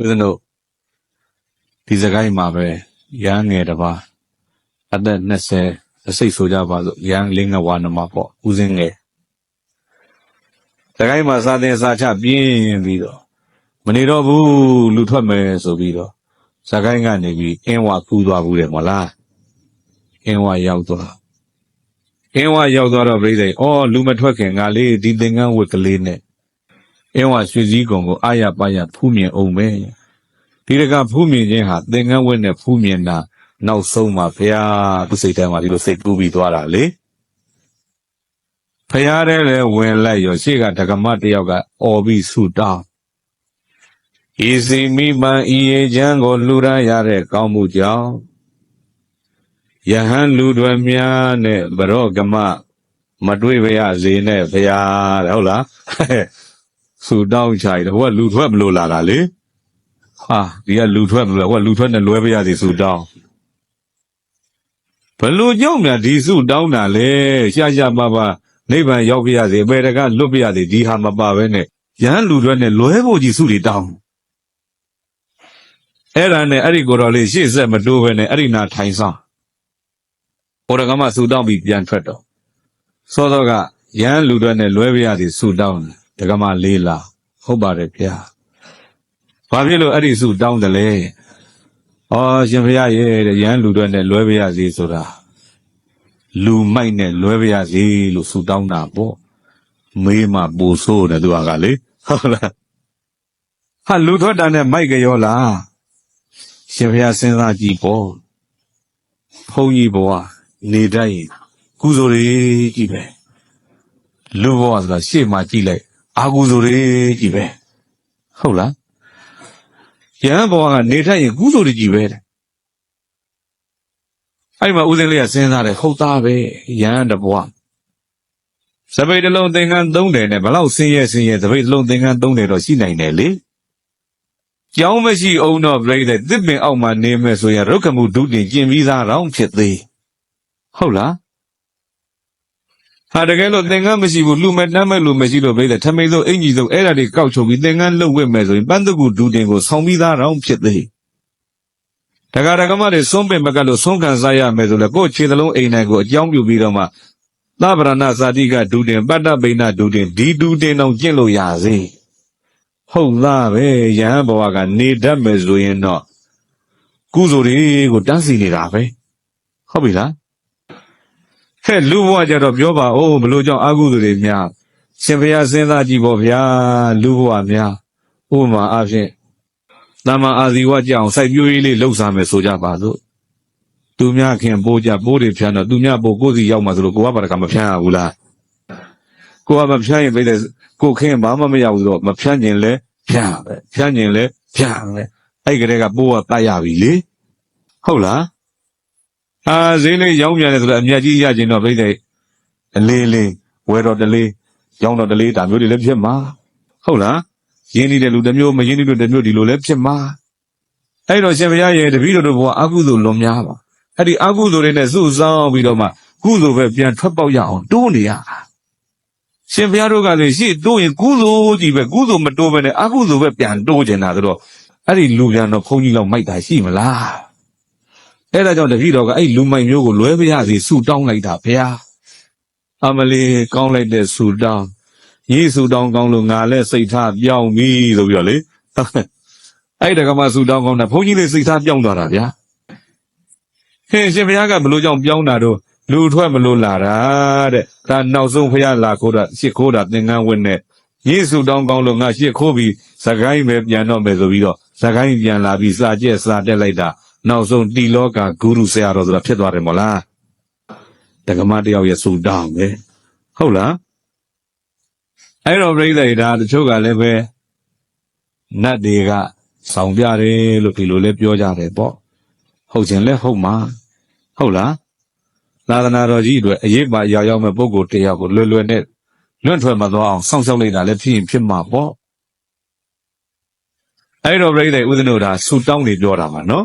ဦးဇင်းတို့ဒီစကိုင်းမှာပဲရဟန်းငယ်တစ်ပါးအသက်20အစိတ်ဆိုကြပါစို့ရဟန်းလင်းငဝါနမပေါ့ဦးဇင်းငယ်စကိုင်းမှာစာသင်စာချပြင်းပြီးတော့မနေတော့ဘူးလူထွက်မယ်ဆိုပြီးတော့စကိုင်းကနေပြီးအင်းဝကူးသွားဘူးတယ်မဟုတ်လားအင်းဝရောက်သွားအင်းဝရောက်သွားတော့ပြိသိအော်လူမထွက်ခင်ငါလေးဒီသင်္ကန်းဝတ်ကလေးနဲ့ အင်းဝရွှေစည်းကုံကိုအာရပါရဖူးမြင်အောင်ပဲဒီတကဖူးမြင်ခြင်းဟာသင်္ကန်းဝတ်နဲ့ဖူးမြင်တာနောက်ဆုံးမှာဘုရားသူစိတ်ထဲမှာဒီလိုစိတ်ကူးပြီးသွားတာလေဖရားတဲ့လည်းဝင်လိုက်ရောရှေ့ကဒကမတယောက်ကအော်ပြီးဆူတောင်းဤစီမိပန်ဤရေချမ်းကိုလှူဒန်းရတဲ့ကောင်းမှုကြောင့်ယဟန်လူတွေများနဲ့ဘရောကမမတွေ့ပါရစေနဲ့ဖရားတဲ့ဟုတ်လား ဆူတောင်းချင်တယ်ဟိုကလူထွက်မလို့လာတာလေဟာဒီကလူထွက်မလို့ဟိုကလူထွက်နဲ့လွဲပါရစေဆူတောင်းဘလို့ကြောင့်များဒီဆူတောင်းတာလေရှာရှာပါပါနိဗ္ဗာန်ရောက်ပါရစေအပေတကလွတ်ပါရစေဒီဟာမပါဘဲနဲ့ယဟန်လူတွေနဲ့လွဲဖို့ကြီးဆူတွေတောင်းအဲ့ဒါနဲ့အဲ့ဒီကိုယ်တော်လေးရှေ့ဆက်မတိုးပဲနဲ့အဲ့ဒီနာထိုင်ဆောင်ဘုရားကမဆူတောင်းပြီးပြန်ထွက်တော့စောတော့ကရဟန်းလူတွေနဲ့လွဲပြရသည်ဆူတောင်းတယ် ဒကမလေးလာဟုတ်ပါတယ်ဗျာဘာဖြစ်လို့အဲ့ဒီဆူတောင်းတယ်လဲဩရှင်ဖရာရဲ့တဲ့ရဟန်းလူတွေနဲ့လွဲပြရစီဆိုတာလူမိုက်နဲ့လွဲပြရစီလို့ဆူတောင်းတာပေါ့မေးမှပူဆိုးတယ်သူကကလေဟုတ်လားဟာလူထွက်တာနဲ့မိုက်ကြောလားရှင်ဖျားစဉ်းစားကြည့်ပေါ့ဘုန်းကြီးဘဝနေတတ်ရင်ကုသိုလ်တွေကြည့်ပဲလူဘဝဆိုတာရှေ့မှာကြည့်လိုက် အာကုသိုလ်တွေကြည့်ပဲဟုတ်လားယဟန်ဘဝကနေတတ်ရင်ကုသိုလ်တွေကြည့်ပဲတဲ့အဲ့မှာဦးစင်းလေးကစဉ်းစားတယ်ဟုတ်သားပဲယဟန်တဘဝစပိတ်တစ်လုံးသင်္ကန်းသုံးတယ်နဲ့ဘလောက်ဆင်းရဲဆင်းရဲစပိတ်တစ်လုံးသင်္ကန်းသုံးတယ်တော့ရှိနိုင်တယ်လေကြောင်းမရှိအောင်တော့ပြိတဲ့တစ်ပင်အောက်မှာနေမယ်ဆိုရင်ရုက္ခမှုဒုတင်ကျင်ပြီးသားတော့ဖြစ်သေးဟုတ်လား ဟာတကယ်လို့သင်္ကန်းမရှိဘူးလူမဲ့တမ်းမဲ့လူမရှိလို့ပြိတဲ့ထမိန်ဆုံးအင်ကြီးဆုံးအဲ့ဒါတွေကောက်ချုပ်ပြီးသင်္ကန်းလှုပ်ဝက်မယ်ဆိုရင်ပန်းတကူဒုတင်ကိုဆောင်းပြီးသားတော့ဖြစ်သေးတက္ကရာကမတွေဆုံးပင်မကတ်လို့ဆုံးခံစားရမယ်ဆိုလဲကိုယ့်ခြေသလုံးအိမ်နိုင်ကိုအကြောင်းပြုပြီးတော့မှသဗ္ဗရဏဇာတိကဒုတင်ပတ္တပိဏဒုတင်ဒီဒုတင်တော့ကျင့်လို့ရစေဟုတ်သားပဲယဟန်ဘဝကနေတတ်မယ်ဆိုရင်တော့ကုသိုလ်တွေကိုတန်းစီနေတာပဲဟုတ်ပြီလား ဟဲ့လူဘဝကြတော့ပြောပါဦးဘလို့ကြောင့်အကုသိုလ်တွေများရှင်ဘုရားစဉ်းစားကြည့်ပေါ့ဗျာလူဘဝများဥပမာအဖြစ်တမ္မာအာဇီဝကြအောင်စိုက်ပျိုးရေးလေးလှုပ်ရှားမယ်ဆိုကြပါစို့သူများခင်ပိုးကြပိုးတွေဖြန်းတော့သူများပိုးကိုယ်စီရောက်မှဆိုလို့ကိုကဘာတကမဖြန်းရဘူးလားကိုကမဖြန်းရင်ပြည့်တဲ့ကိုခင်းဘာမှမရဘူးဆိုတော့မဖြန်းကျင်လဲဖြန်းပဲဖြန်းကျင်လဲဖြန်းပဲအဲ့ကလေးကပိုးကတတ်ရပြီလေဟုတ်လား အာဈေးလေးရောင်းပြန်တယ်ဆိုတော့အမြတ်ကြီးရကျင်တော့ပြည့်တဲ့အလေးလေးဝယ်တော့တလေးရောင်းတော့တလေးဒါမျိုးတွေလည်းဖြစ်မှာဟုတ်လားရင်းနေတဲ့လူတစ်မျိုးမရင်းနေတဲ့လူတစ်မျိုးဒီလိုလည်းဖြစ်မှာအဲ့တော့ရှင်ဘုရားရဲ့တပည့်တော်တို့ဘဝအကုသိုလ်လွန်များပါအဲ့ဒီအကုသိုလ်တွေနဲ့စုဆောင်းပြီးတော့မှကုသိုလ်ပဲပြန်ထွက်ပေါက်ရအောင်တိုးနေရတာရှင်ဘုရားတို့ကလည်းရှေ့တိုးရင်ကုသိုလ်ကြီးပဲကုသိုလ်မတိုးဘဲနဲ့အကုသိုလ်ပဲပြန်တိုးကျင်တာဆိုတော့အဲ့ဒီလူပြန်တော့ဘုန်းကြီးလောက်မိုက်တာရှိမလား အဲ့ဒါကြောင့်တပည့်တော်ကအဲ့လူမိုက်မျိုးကိုလွဲပြရစီဆူတောင်းလိုက်တာဘုရားအမလီကောင်းလိုက်တဲ့ဆူတောင်းညီဆူတောင်းကောင်းလို့ငါလည်းစိတ်ထားပြောင်းပြီဆိုပြီးတော့လေအဲ့ဒါကမှဆူတောင်းကောင်းတာဘုန်းကြီးလေးစိတ်ထားပြောင်းသွားတာဗျာဟင်ရှင်ဘုရားကဘလို့ကြောင့်ပြောင်းတာတော့လူထွက်မလို့လာတာတဲ့ဒါနောက်ဆုံးဖះလာခိုးတာရှစ်ခိုးတာသင်္ကန်းဝင်းနဲ့ယေစုတောင်းကောင်းလို့ငါရှစ်ခိုးပြီးစကိုင်းပဲပြန်တော့မယ်ဆိုပြီးတော့စကိုင်းပြန်လာပြီးစာကျက်စာတက်လိုက်တာ နောက်ဆုံးတီလောကဂုရုဆရာတော်ဆိုတာဖြစ်သွားတယ်မို့လားတက္ကမတယောက်ရဲ့စူတောင်းပဲဟုတ်လားအဲ့တော့ပြိဿတွေဒါတချို့ကလည်းပဲနတ်တွေကဆောင်ပြတယ်လို့ဒီလိုလဲပြောကြတယ်ပေါ့ဟုတ်ခြင်းလဲဟုတ်မှာဟုတ်လားသာသနာတော်ကြီးအတွက်အရေးပါရောက်ရောက်မဲ့ပုဂ္ဂိုလ်တစ်ယောက်ကိုလွယ်လွယ်နဲ့လွန့်ထွက်မသွားအောင်စောင့်ရှောက်လိုက်တာလည်းဖြစ်ရင်ဖြစ်မှာပေါ့အဲ့တော့ပြိဿဥဒ္ဒနုဒါဆူတောင်းနေပြောတာပါနော်